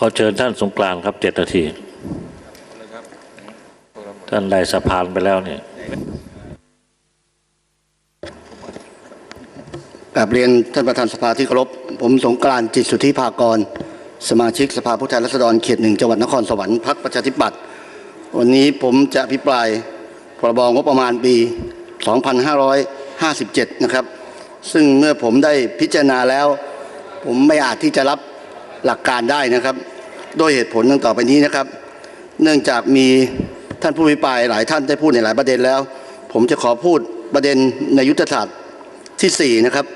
ขอเชิญท่านสงกรานครับเจ็ดนาที ท่านได้สะพานไปแล้วเนี่ยกราบเรียนท่านประธานสภาที่เคารพผมสงกรานจิตสุทธิภากร สมาชิกสภาผู้แทนราษฎรเขตหนึ่งจังหวัดนครสวรรค์พรรคประชาธิปัตย์วันนี้ผมจะอภิปรายพรบงบประมาณปี 2557 นะครับ ซึ่งเมื่อผมได้พิจารณาแล้ว ผมไม่อาจที่จะรับ หลักการได้นะครับ โดยเหตุผลดังต่อไปนี้นะครับ เนื่องจากมีท่านผู้อภิปายหลายท่านได้พูดในหลายประเด็นแล้ว ผมจะขอพูดประเด็นในยุทธศาสตร์ที่4นะครับ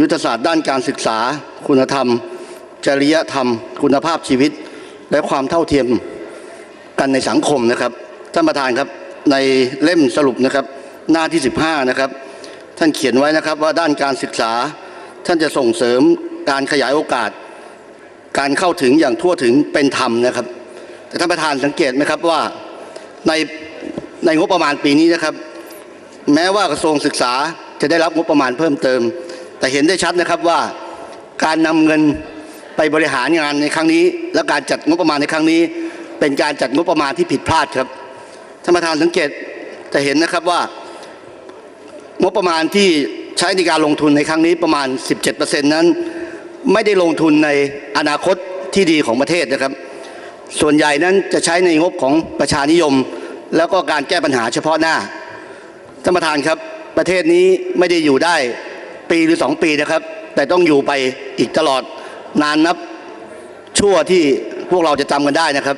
ยุทธศาสตร์ด้านการศึกษา คุณธรรม จริยธรรม คุณภาพชีวิต และความเท่าเทียมกันในสังคมนะครับท่านประธานครับในเล่มสรุปนะครับ หน้าที่ 15 นะครับ ท่านเขียนไว้นะครับว่าด้านการศึกษา ท่านจะส่งเสริมการขยายโอกาส การเข้าถึงอย่างทั่วถึงเป็นธรรมนะครับ แต่ท่านประธานสังเกตไหมครับว่าในในงบประมาณปีนี้นะครับ แม้ว่ากระทรวงศึกษาจะได้รับงบประมาณเพิ่มเติม แต่เห็นได้ชัดนะครับว่าการนำเงินไปบริหารงานในครั้งนี้ และการจัดงบประมาณในครั้งนี้ เป็นการจัดงบประมาณที่ผิดพลาดครับท่านประธานสังเกตจะเห็นนะครับว่างบประมาณที่ใช้ในการลงทุนในครั้งนี้ประมาณ 17%นั้น ไม่ได้ลงทุนในอนาคตที่ดีของประเทศนะครับ ส่วนใหญ่นั้นจะใช้ในงบของประชานิยม แล้วก็การแก้ปัญหาเฉพาะหน้าท่านประธานครับประเทศนี้ไม่ได้อยู่ได้ปีหรือสองปีนะครับ แต่ต้องอยู่ไปอีกตลอดนานนับชั่วที่พวกเราจะจำกันได้นะครับ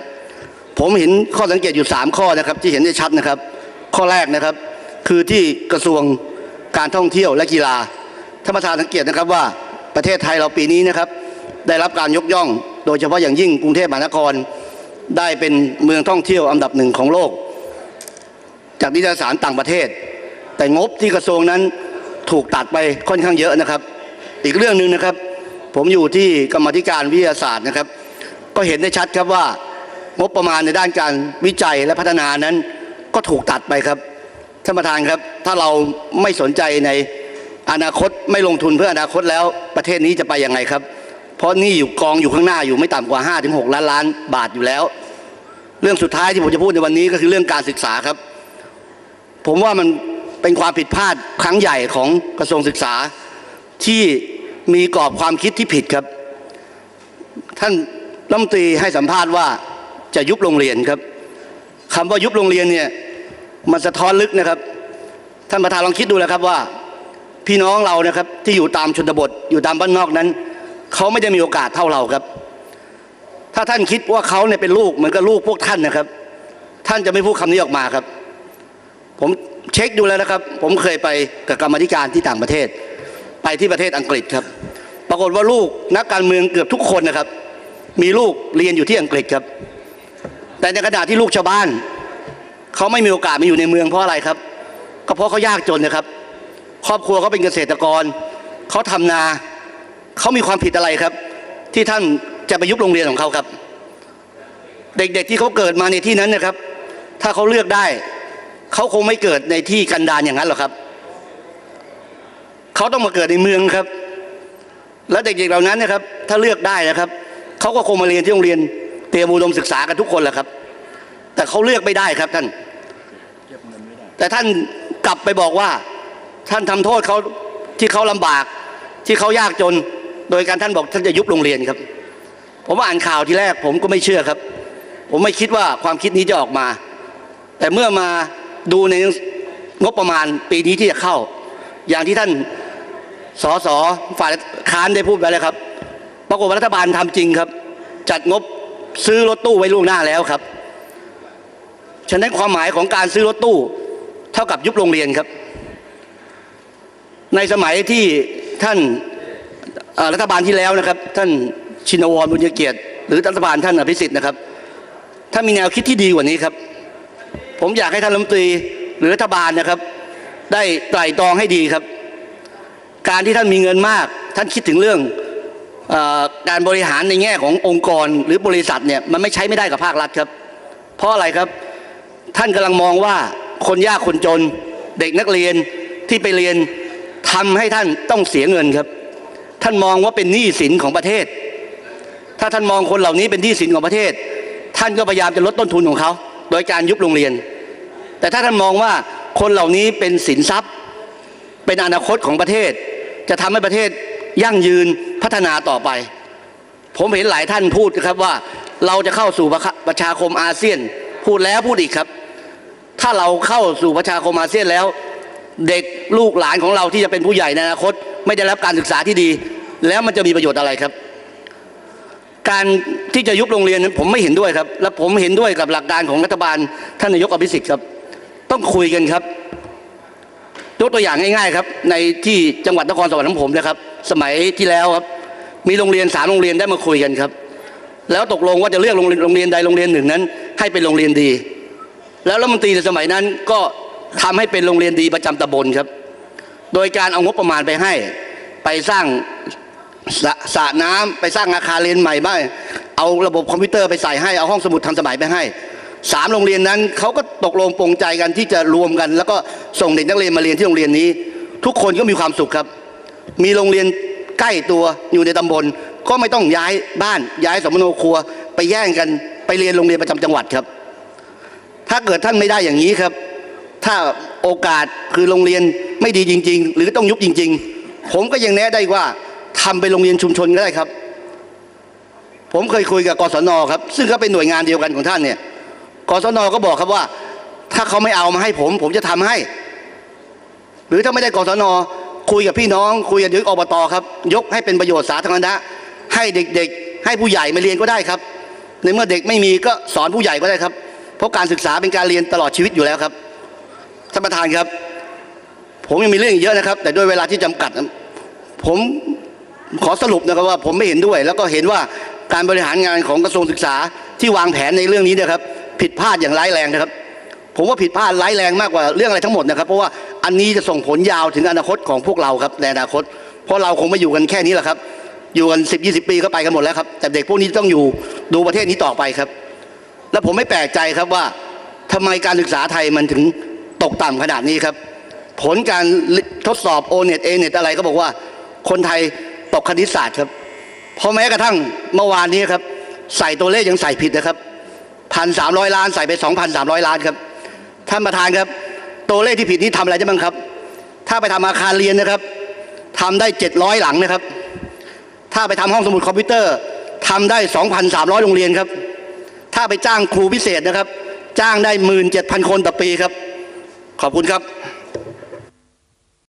ผมเห็นข้อสังเกตอยู่ 3 ข้อนะครับที่เห็นได้ชัดนะครับ ข้อแรกนะครับ คือที่กระทรวงการท่องเที่ยวและกีฬาท่านประธานสังเกตนะครับว่า ประเทศไทยเราปีนี้นะครับ ได้รับการยกย่อง โดยเฉพาะอย่างยิ่งกรุงเทพมหานคร ได้เป็นเมืองท่องเที่ยวอันดับหนึ่งของโลก จากนิตยสารต่างประเทศ แต่งบที่กระทรวงนั้นถูกตัดไปค่อนข้างเยอะนะครับ อีกเรื่องหนึ่งนะครับ ผมอยู่ที่กรรมธิการวิทยาศาสตร์นะครับ ก็เห็นได้ชัดครับว่างบประมาณในด้านการวิจัยและพัฒนานั้น ก็ถูกตัดไปครับท่านประธานครับ ถ้าเราไม่สนใจใน อนาคตไม่ลงทุนเพื่ออนาคตแล้วประเทศนี้จะไปยังไงครับ เพราะนี่อยู่กองอยู่ข้างหน้าอยู่ไม่ต่ำกว่า5-6ล้านล้านบาทอยู่แล้ว เรื่องสุดท้ายที่ผมจะพูดในวันนี้ก็คือเรื่องการศึกษาครับ ผมว่ามันเป็นความผิดพลาดครั้งใหญ่ของกระทรวงศึกษาที่มีกรอบความคิดที่ผิดครับ ท่านรัฐมนตรีให้สัมภาษณ์ว่าจะยุบโรงเรียนครับคำว่ายุบโรงเรียนเนี่ยมันสะท้อนลึกนะครับ ท่านประธานลองคิดดูนะครับว่า พี่น้องเรานะครับที่อยู่ตามชนบทอยู่ตามบ้านนอกนั้นเขาไม่ได้มีโอกาสเท่าเราครับ ถ้าท่านคิดว่าเขาเนี่ยเป็นลูกเหมือนกับลูกพวกท่านนะครับ ท่านจะไม่พูดคำนี้ออกมาครับ ผมเช็คดูแล้วนะครับ ผมเคยไปกับกรรมธิการที่ต่างประเทศ ไปที่ประเทศอังกฤษครับ ปรากฏว่าลูกนักการเมืองเกือบทุกคนนะครับ มีลูกเรียนอยู่ที่อังกฤษครับ แต่ในขณะที่ลูกชาวบ้านเขาไม่มีโอกาสมาอยู่ในเมืองเพราะอะไรครับ ก็เพราะเขายากจนนะครับ ครอบครัวเขาเป็นเกษตรกร เขาทำนาเขามีความผิดอะไรครับ ที่ท่านจะไปยุบโรงเรียนของเขาครับ เด็กๆที่เขาเกิดมาในที่นั้นนะครับ ถ้าเขาเลือกได้เขาคงไม่เกิดในที่กันดารอย่างนั้นหรอกครับเขาต้องมาเกิดในเมืองครับ และเด็กๆเหล่านั้นนะครับ ถ้าเลือกได้นะครับเขาก็คงมาเรียนที่โรงเรียนเตรียมอุดมศึกษากันทุกคนแหละครับ แต่เขาเลือกไม่ได้ครับท่านแต่ท่านกลับไปบอกว่า ท่านทำโทษเขาที่เขาลำบาก ที่เขายากจน โดยการท่านบอกท่านจะยุบโรงเรียนครับ ผมอ่านข่าวที่แรกผมก็ไม่เชื่อครับ ผมไม่คิดว่าความคิดนี้จะออกมา แต่เมื่อมาดูในงบประมาณปีนี้ที่จะเข้า อย่างที่ท่านสสฝ่ายค้านได้พูดไปแล้วครับ ปรากฏว่ารัฐบาลทำจริงครับ จัดงบซื้อรถตู้ไว้ล่วงหน้าแล้วครับ ฉะนั้นความหมายของการซื้อรถตู้ เท่ากับยุบโรงเรียนครับ ในสมัยที่ท่านรัฐบาลที่แล้วนะครับ ท่านชินวรบุญเกียรติ หรือรัฐบาลท่านอภิสิทธิ์นะครับถ้ามีแนวคิดที่ดีกว่านี้ครับ ผมอยากให้ท่านรัฐมนตรีหรือรัฐบาลนะครับ ได้ไตร่ตรองให้ดีครับ การที่ท่านมีเงินมาก ท่านคิดถึงเรื่องอการบริหารในแง่ขององค์กรหรือบริษัทเนี่ยมันไม่ใช้ไม่ได้กับภาครัฐครับ เพราะอะไรครับท่านกำลังมองว่าคนยากคนจน เด็กนักเรียนที่ไปเรียน ทำให้ท่านต้องเสียเงินครับ ท่านมองว่าเป็นหนี้สินของประเทศ ถ้าท่านมองคนเหล่านี้เป็นที่สินของประเทศ ท่านก็พยายามจะลดต้นทุนของเขา โดยการยุบโรงเรียน แต่ถ้าท่านมองว่าคนเหล่านี้เป็นสินทรัพย์ เป็นอนาคตของประเทศ จะทำให้ประเทศยั่งยืนพัฒนาต่อไป ผมเห็นหลายท่านพูดครับว่าเราจะเข้าสู่ประประชาคมอาเซียน พูดแล้วพูดอีกครับ ถ้าเราเข้าสู่ประชาคมอาเซียนแล้ว เด็กลูกหลานของเราที่จะเป็นผู้ใหญ่ในอนาคต ไม่ได้รับการศึกษาที่ดี แล้วมันจะมีประโยชน์อะไรครับ การที่จะยุบโรงเรียนผมไม่เห็นด้วยครับ และผมเห็นด้วยกับหลักการของรัฐบาลท่านนายกอภิสิทธิ์ครับ ต้องคุยกันครับยกตัวอย่างง่ายๆครับ ในที่จังหวัดนครสวรรค์ของผมนะครับ สมัยที่แล้วครับ มีโรงเรียนสามโรงเรียนได้มาคุยกันครับ แล้วตกลงว่าจะเลือกโรงเรียนใดโรงเรียนหนึ่งนั้น ให้เป็นโรงเรียนดี แล้วรัฐมนตรีในสมัยนั้นก็ ทำให้เป็นโรงเรียนดีประจำตำบลครับ โดยการเอางบประมาณไปให้ ไปสร้างสระสระน้ำไปสร้างอาคารเรียนใหม่บ้างเอาระบบคอมพิวเตอร์ไปใส่ให้เอาห้องสมุดทันสมัยไปให้สามโรงเรียนนั้นเขาก็ตกลงปรงใจกันที่จะรวมกัน แล้วก็ส่งเด็กนักเรียนมาเรียนที่โรงเรียนนี้ ทุกคนก็มีความสุขครับ มีโรงเรียนใกล้ตัวอยู่ในตำบล ก็ไม่ต้องย้ายบ้านย้ายสมโนครัว ไปแย่งกันไปเรียนโรงเรียนประจำจังหวัดครับ ถ้าเกิดท่านไม่ได้อย่างนี้ครับ ถ้าโอกาสคือโรงเรียนไม่ดีจริง ๆ หรือต้องยุบจริง ๆ ผมก็ยังแนะได้ว่าทำเป็นโรงเรียนชุมชนก็ได้ครับ ผมเคยคุยกับกศนครับ ซึ่งก็เป็นหน่วยงานเดียวกันของท่านเนี่ยกศนก็บอกครับว่า ถ้าเขาไม่เอามาให้ผม ผมจะทำให้ หรือถ้าไม่ได้กศนคุยกับพี่น้อง คุยกับยึกอบตครับ ยกให้เป็นประโยชน์สาธารณะ ให้เด็กๆ ให้ผู้ใหญ่มาเรียนก็ได้ครับ ในเมื่อเด็กไม่มีก็สอนผู้ใหญ่ก็ได้ครับ เพราะการศึกษาเป็นการเรียนตลอดชีวิตอยู่แล้วครับ ท่านประธานครับ ผมยังมีเรื่องอีกเยอะนะครับ แต่ด้วยเวลาที่จำกัด ผมขอสรุปนะครับว่าผมไม่เห็นด้วย แล้วก็เห็นว่าการบริหารงานของกระทรวงศึกษาที่วางแผนในเรื่องนี้นะครับ ผิดพลาดอย่างร้ายแรงนะครับ ผมว่าผิดพลาดร้ายแรงมากกว่าเรื่องอะไรทั้งหมดนะครับ เพราะว่าอันนี้จะส่งผลยาวถึงอนาคตของพวกเราครับในอนาคต เพราะเราคงไม่อยู่กันแค่นี้แหละครับ อยู่กันสิบยี่สิบปีก็ไปกันหมดแล้วครับ แต่เด็กพวกนี้ต้องอยู่ดูประเทศนี้ต่อไปครับ และผมไม่แปลกใจครับว่าทำไมการศึกษาไทยมันถึง ตกต่ำขนาดนี้ครับ ผลการทดสอบโอเน็ตเอเน็ตอะไรก็บอกว่า คนไทยตกคณิตศาสตร์ครับเพราะแม้กระทั่งเมื่อวานนี้ครับ ใส่ตัวเลขยังใส่ผิดนะครับพันสามร้อยล้านใส่ไปสองพันสามร้อยล้านครับท่านประธานครับ ตัวเลขที่ผิดนี้ทำอะไรได้บ้างครับ ถ้าไปทำอาคารเรียนนะครับทำได้เจ็ดร้อยหลังนะครับ ถ้าไปทำห้องสมุดคอมพิวเตอร์ทำได้สองพันสามร้อยโรงเรียนครับ ถ้าไปจ้างครูพิเศษนะครับ จ้างได้หมื่นเจ็ดพันคนต่อปีครับ ขอบคุณครับ